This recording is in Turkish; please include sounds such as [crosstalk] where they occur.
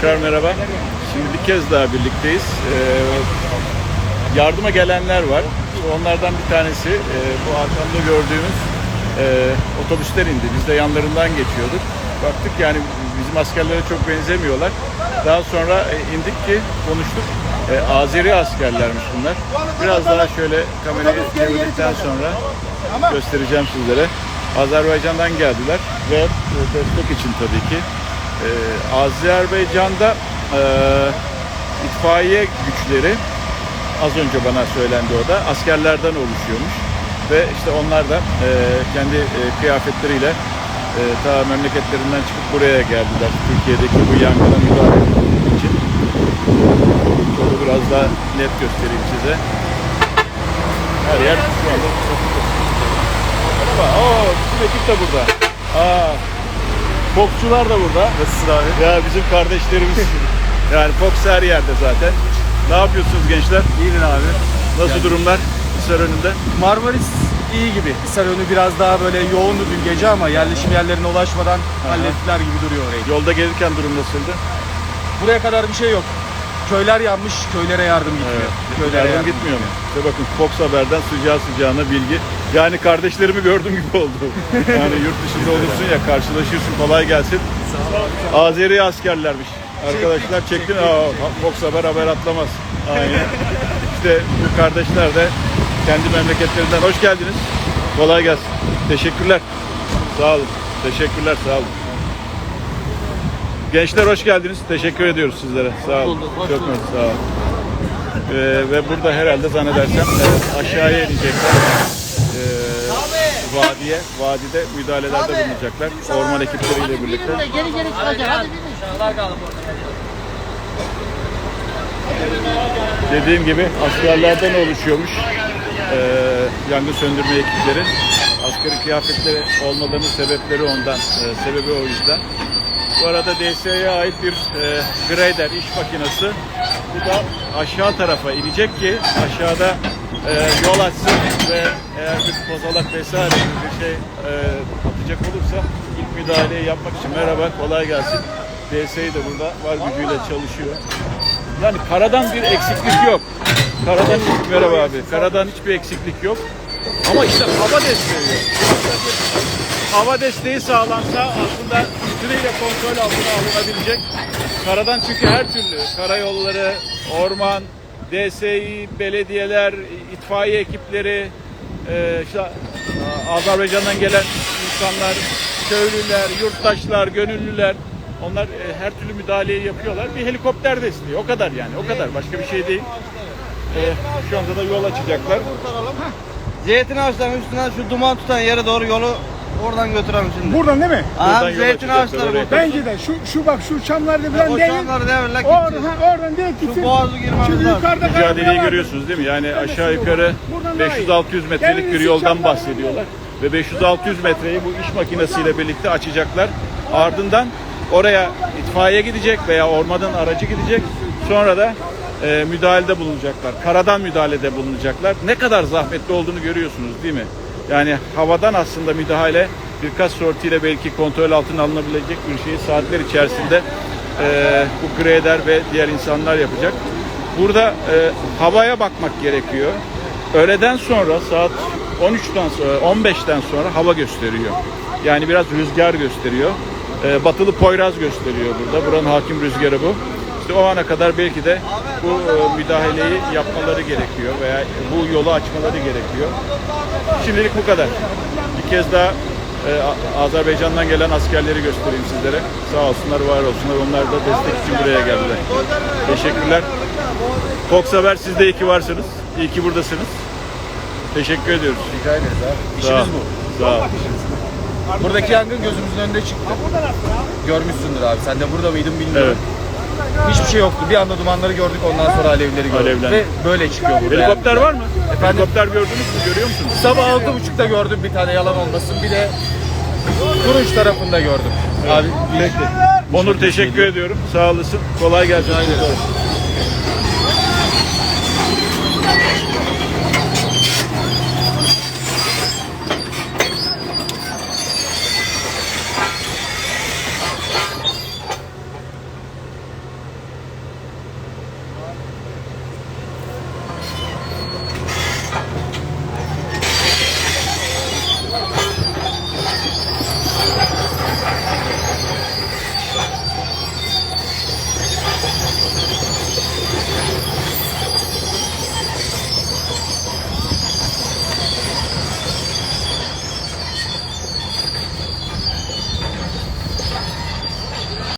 Tekrar merhaba. Şimdi bir kez daha birlikteyiz. Ee, yardıma gelenler var. Onlardan bir tanesi e, bu arkamda gördüğümüz e, otobüsler indi. Biz de yanlarından geçiyorduk. Baktık yani bizim askerlere çok benzemiyorlar. Daha sonra e, indik ki konuştuk. E, Azeri askerlermiş bunlar. Biraz daha şöyle kamerayı çevirdikten sonra göstereceğim sizlere. Azerbaycan'dan geldiler ve e, destek için tabii ki. Ee, Azerbaycan'da e, itfaiye güçleri az önce bana söylendi o da askerlerden oluşuyormuş ve işte onlar da e, kendi e, kıyafetleriyle e, ta memleketlerinden çıkıp buraya geldiler Türkiye'deki bu yangına müdahale etmek için. Şöyle biraz daha net göstereyim size. Her yer şu anda Merhaba. Oo, bizim ekip de burada. Aa, Foxçular da burada. Nasılsın abi? Ya bizim kardeşlerimiz. [laughs] yani Fox her yerde zaten. Ne yapıyorsunuz gençler? İyiydin abi. Nasıl Yani- durumlar? Hisar önünde. Marmaris iyi gibi. Hisar önü biraz daha böyle yoğundu dün gece ama yerleşim yerlerine ulaşmadan hallettiler gibi duruyor orayı. Yolda gelirken durum nasıldı? Buraya kadar bir şey yok. Köyler yanmış, köylere yardım gitmiyor. Köylere Yardım yardım gitmiyor mu? İşte bakın Fox Haber'den sıcağı sıcağına bilgi. Yani kardeşlerimi gördüm gibi oldu. [laughs] Yani yurt dışında olursun ya karşılaşırsın kolay gelsin. Azeri askerlermiş. Arkadaşlar çektin. Aa, Fox Haber haber atlamaz. Aynen. İşte bu kardeşler de kendi memleketlerinden hoş geldiniz. Kolay gelsin. Teşekkürler. Sağ olun. Teşekkürler. Sağ olun. Gençler hoş geldiniz. Teşekkür ediyoruz sizlere. Sağ olun. Çok mersi. Sağ olun. Ee, ve burada herhalde zannedersem e, aşağıya inecekler. Ee, vadiye, vadide müdahalelerde bulunacaklar. Orman ekipleriyle birlikte. Geri geri çıkacak. Hadi. Dediğim gibi askerlerden oluşuyormuş ee, yangın söndürme ekipleri. Askeri kıyafetleri olmalarının sebepleri ondan, ee, sebebi o yüzden. Bu arada DSE'ye ait bir e, grader iş makinesi. Bu da aşağı tarafa inecek ki aşağıda e, yol açsın ve eğer bir kozalak vesaire bir şey e, atacak olursa ilk müdahaleyi yapmak için merhaba kolay gelsin. DSE de burada var gücüyle çalışıyor. Yani karadan bir eksiklik yok. Karadan merhaba abi. Karadan hiçbir eksiklik yok. Ama işte hava desteği. Hava desteği sağlansa aslında süreyle kontrol altına alınabilecek. Karadan çünkü her türlü karayolları, orman, DSİ, belediyeler, itfaiye ekipleri, e, işte Azerbaycan'dan gelen insanlar, köylüler, yurttaşlar, gönüllüler onlar e, her türlü müdahaleyi yapıyorlar. Bir helikopter desteği o kadar yani o kadar başka bir şey değil. E, şu anda da yol açacaklar. Zeytin ağaçlarının üstünden şu duman tutan yere doğru yolu oradan götürelim şimdi. Buradan değil mi? Buradan Aha, yol zeytin açacaklar ağaçları oraya. bu. Bence de şu şu bak şu çamlarda falan O değil. çamları devirle Oradan, gideceğiz. ha, oradan direkt gitsin. Şu boğazı girmemiz Çünkü lazım. yukarıda Mücadeleyi var. görüyorsunuz değil mi? Yani aşağı yukarı Buradan daha iyi. 500-600 metrelik bir yoldan çamlar- bahsediyorlar. Ve 500-600 metreyi bu iş makinesiyle birlikte açacaklar. Ardından oraya itfaiye gidecek veya ormanın aracı gidecek. Sonra da e, müdahalede bulunacaklar. Karadan müdahalede bulunacaklar. Ne kadar zahmetli olduğunu görüyorsunuz değil mi? Yani havadan aslında müdahale birkaç sortiyle belki kontrol altına alınabilecek bir şeyi saatler içerisinde e, bu grader ve diğer insanlar yapacak. Burada e, havaya bakmak gerekiyor. Öğleden sonra saat 13'ten sonra 15'ten sonra hava gösteriyor. Yani biraz rüzgar gösteriyor. E, batılı Poyraz gösteriyor burada. Buranın hakim rüzgarı bu. İşte o ana kadar belki de bu e, müdahaleyi yapmaları gerekiyor veya bu yolu açmaları gerekiyor. Şimdilik bu kadar. Bir kez daha e, Azerbaycan'dan gelen askerleri göstereyim sizlere. Sağ olsunlar, var olsunlar. Onlar da destek için buraya geldiler. Teşekkürler. Fox Haber siz de iyi ki varsınız. İyi ki buradasınız. Teşekkür ediyoruz. Rica ederiz abi. Sağ ol. İşimiz bu. Sağ ol. Buradaki yangın gözümüzün önünde çıktı. Görmüşsündür abi. Sen de burada mıydın bilmiyorum. Hiçbir şey yoktu. Bir anda dumanları gördük ondan sonra alevleri gördük. Alevlendi. Ve böyle çıkıyor burada. Helikopter yani. var mı? Efendim? Helikopter gördünüz mü? Görüyor musunuz? Sabah altı buçukta gördüm bir tane yalan olmasın. Bir de Turunç tarafında gördüm. Abi bir- Onur teşekkür ediyorum. Sağ olasın. Kolay gelsin.